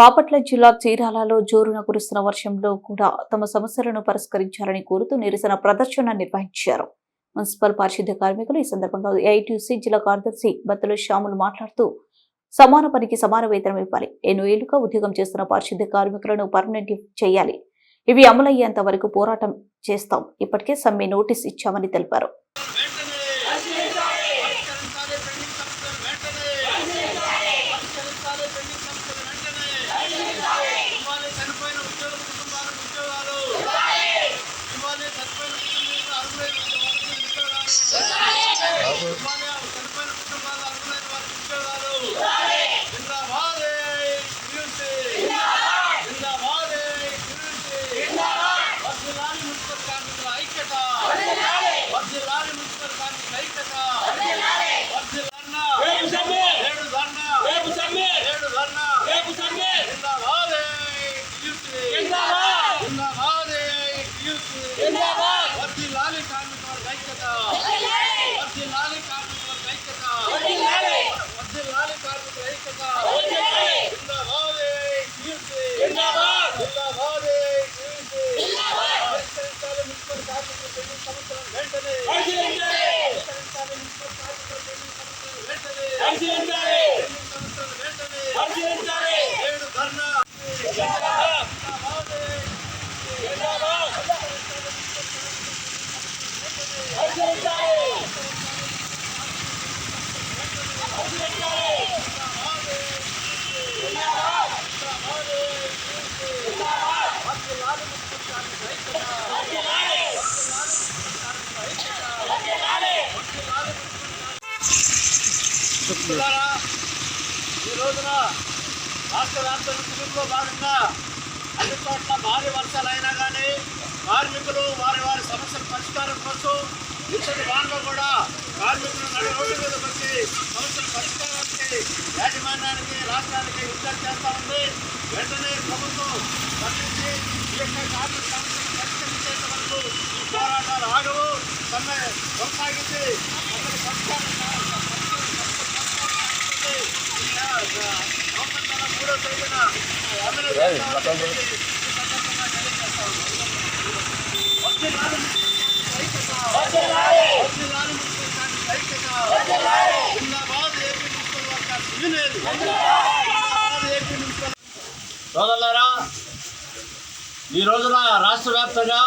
బాపట్ల జిల్లా చీరాలలో జోరున కురుస్తున్న వర్షంలో కూడా తమ సమస్యలను పరిష్కరించాలని కోరుతూ నిరసన ప్రదర్శన నిర్వహించారు. మున్సిపల్ పారిశుద్ధ్య కార్మికులు ఈ సందర్భంగా ఏఐటీసీ జిల్లా కార్యదర్శి బత్తుల శ్యాములు మాట్లాడుతూ సమాన పనికి సమాన వేతనం ఇవ్వాలి. ఎన్నో ఏళ్ళుగా ఉద్యోగం చేస్తున్న పారిశుద్ధ్య కార్మికులను పర్మనెంట్ చేయాలి. ఇవి అమలయ్యేంత వరకు పోరాటం చేస్తాం. ఇప్పటికే సమ్మె నోటీస్ ఇచ్చామని తెలిపారు. Amen. ఈ రోజున రాష్ట్ర వ్యాప్త భాగంగా అన్ని చోట్ల భారీ వర్షాలు అయినా కానీ కార్మికులు వారి వారి సమస్యల పరిష్కారం కోసం ఇంతటి వానలో కూడా కార్మికులు నడి రోడ్డు మీద వచ్చి సమస్యల పరిష్కారానికి యాజమాన్యానికి రాష్ట్రానికి విజ్ఞప్తి చేస్తా ఉంది. వెంటనే ప్రభుత్వం స్పందించి ఈ యొక్క కార్మిక సమస్యలు పరిష్కరించేంత వరకు ఈ పోరాటాలు ఆగవు. సమ్మె కొనసాగించి అతని పరిష్కారం నవంబర్ నెల మూడో తేదీన సమ్మెను చేస్తామని చెప్పి ఈ సందర్భంగా తెలియజేస్తా ఉన్నాం. వచ్చే నాడు వచ్చే నాడు మున్సిపల్ కార్మికుల ఐక్యత. జిందాబాద్ ఏపీ మున్సిపల్ వర్కర్స్ యూనియన్. జిందాబాద్ ఏపీ మున్సిపల్ సోదరులారా ఈ రోజున రాష్ట్ర వ్యాప్తంగా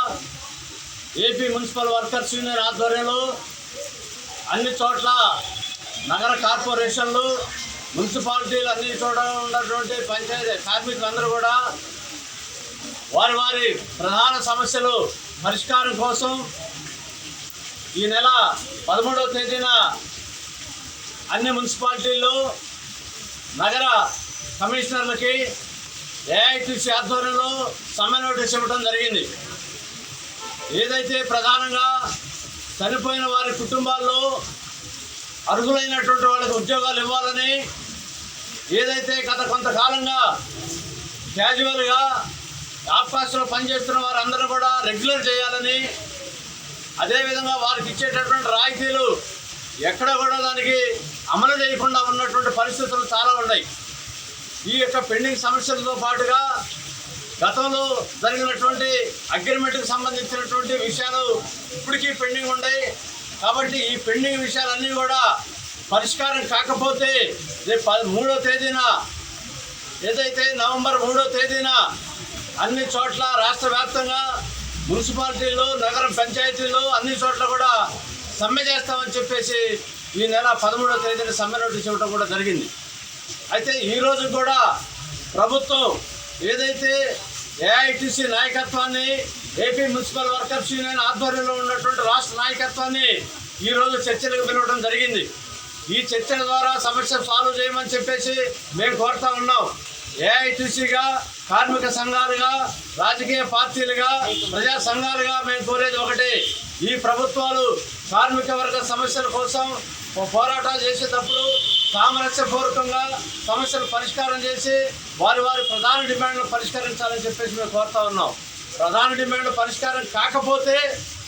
ఏపీ మున్సిపల్ వర్కర్స్ యూనియన్ ఆధ్వర్యంలో అన్ని చోట్ల నగర కార్పొరేషన్లు మున్సిపాలిటీలు అన్ని చోట్ల ఉన్నటువంటి పంచాయతీ కార్మికులందరూ కూడా వారి వారి ప్రధాన సమస్యలు పరిష్కారం కోసం ఈ నెల పదమూడవ తేదీన అన్ని మున్సిపాలిటీల్లో నగర కమిషనర్లకి ఏఐటీసీ ఆధ్వర్యంలో సమ్మె నోటీస్ ఇవ్వడం జరిగింది. ఏదైతే ప్రధానంగా చనిపోయిన వారి కుటుంబాల్లో అర్హులైనటువంటి వాళ్ళకి ఉద్యోగాలు ఇవ్వాలని ఏదైతే గత కొంతకాలంగా క్యాజువల్గా ఆఫ్కాస్ట్లో పనిచేస్తున్న వారందరూ కూడా రెగ్యులర్ చేయాలని అదేవిధంగా వారికి ఇచ్చేటటువంటి రాయితీలు ఎక్కడ కూడా దానికి అమలు చేయకుండా ఉన్నటువంటి పరిస్థితులు చాలా ఉన్నాయి. ఈ యొక్క పెండింగ్ సమస్యలతో పాటుగా గతంలో జరిగినటువంటి అగ్రిమెంట్కి సంబంధించినటువంటి విషయాలు ఇప్పటికీ పెండింగ్ ఉన్నాయి. కాబట్టి ఈ పెండింగ్ విషయాలన్నీ కూడా పరిష్కారం కాకపోతే రేపు ప- మూడో తేదీన ఏదైతే నవంబర్ మూడో తేదీన అన్ని చోట్ల రాష్ట్ర వ్యాప్తంగా మున్సిపాలిటీలో నగరం పంచాయతీలో అన్ని చోట్ల కూడా సమ్మె చేస్తామని చెప్పేసి ఈ నెల పదమూడో తేదీన సమ్మె నోటీస్ ఇవ్వడం కూడా జరిగింది. అయితే ఈరోజు కూడా ప్రభుత్వం ఏదైతే ఏఐటీసీ నాయకత్వాన్ని ఏపీ మున్సిపల్ వర్కర్స్ యూనియన్ ఆధ్వర్యంలో ఉన్నటువంటి రాష్ట్ర నాయకత్వాన్ని ఈరోజు చర్చలకు పిలవడం జరిగింది. ఈ చర్చల ద్వారా సమస్య సాల్వ్ చేయమని చెప్పేసి మేము కోరుతా ఉన్నాం. ఏఐటీసీగా కార్మిక సంఘాలుగా రాజకీయ పార్టీలుగా ప్రజా సంఘాలుగా మేము కోరేది ఒకటి. ఈ ప్రభుత్వాలు కార్మిక వర్గ సమస్యల కోసం పోరాటాలు చేసేటప్పుడు సామరస్యపూర్వకంగా సమస్యలు పరిష్కారం చేసి వారి వారి ప్రధాన డిమాండ్లు పరిష్కరించాలని చెప్పేసి మేము కోరుతా ఉన్నాం. ప్రధాన డిమాండ్ పరిష్కారం కాకపోతే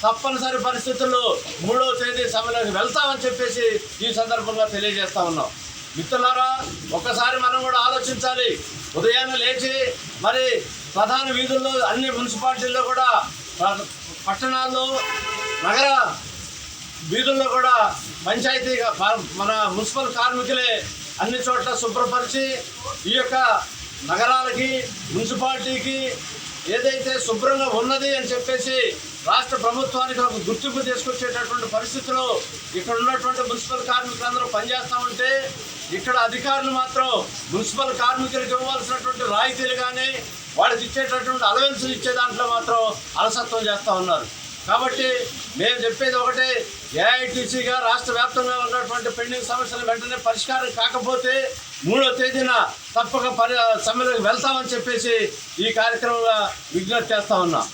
తప్పనిసరి పరిస్థితుల్లో మూడవ తేదీ సభలోకి వెళ్తామని చెప్పేసి ఈ సందర్భంగా తెలియజేస్తా ఉన్నాం. మిత్రులారా ఒక్కసారి మనం కూడా ఆలోచించాలి. ఉదయాన్నే లేచి మరి ప్రధాన వీధుల్లో అన్ని మున్సిపాలిటీల్లో కూడా పట్టణాల్లో నగర వీధుల్లో కూడా పంచాయతీగా మన మున్సిపల్ కార్మికులే అన్ని చోట్ల శుభ్రపరిచి ఈ యొక్క నగరాలకి మున్సిపాలిటీకి ఏదైతే శుభ్రంగా ఉన్నది అని చెప్పేసి రాష్ట్ర ప్రభుత్వానికి ఒక గుర్తింపు తీసుకొచ్చేటటువంటి పరిస్థితిలో ఇక్కడ ఉన్నటువంటి మున్సిపల్ కార్మికులందరూ పనిచేస్తామంటే ఇక్కడ అధికారులు మాత్రం మున్సిపల్ కార్మికులకు ఇవ్వాల్సినటువంటి రాయితీలు కానీ వాళ్ళకి ఇచ్చేటటువంటి అలవెన్సులు ఇచ్చే దాంట్లో మాత్రం అలసత్వం చేస్తూ ఉన్నారు. కాబట్టి మేము చెప్పేది ఒకటే ఏఐటీసీగా రాష్ట్ర వ్యాప్తంగా ఉన్నటువంటి పెండింగ్ సమస్యలు వెంటనే పరిష్కారం కాకపోతే మూడో తేదీన తప్పక పరి సమ్మెలకు వెళ్తామని చెప్పేసి ఈ కార్యక్రమంగా విజ్ఞప్తి చేస్తా ఉన్నాం.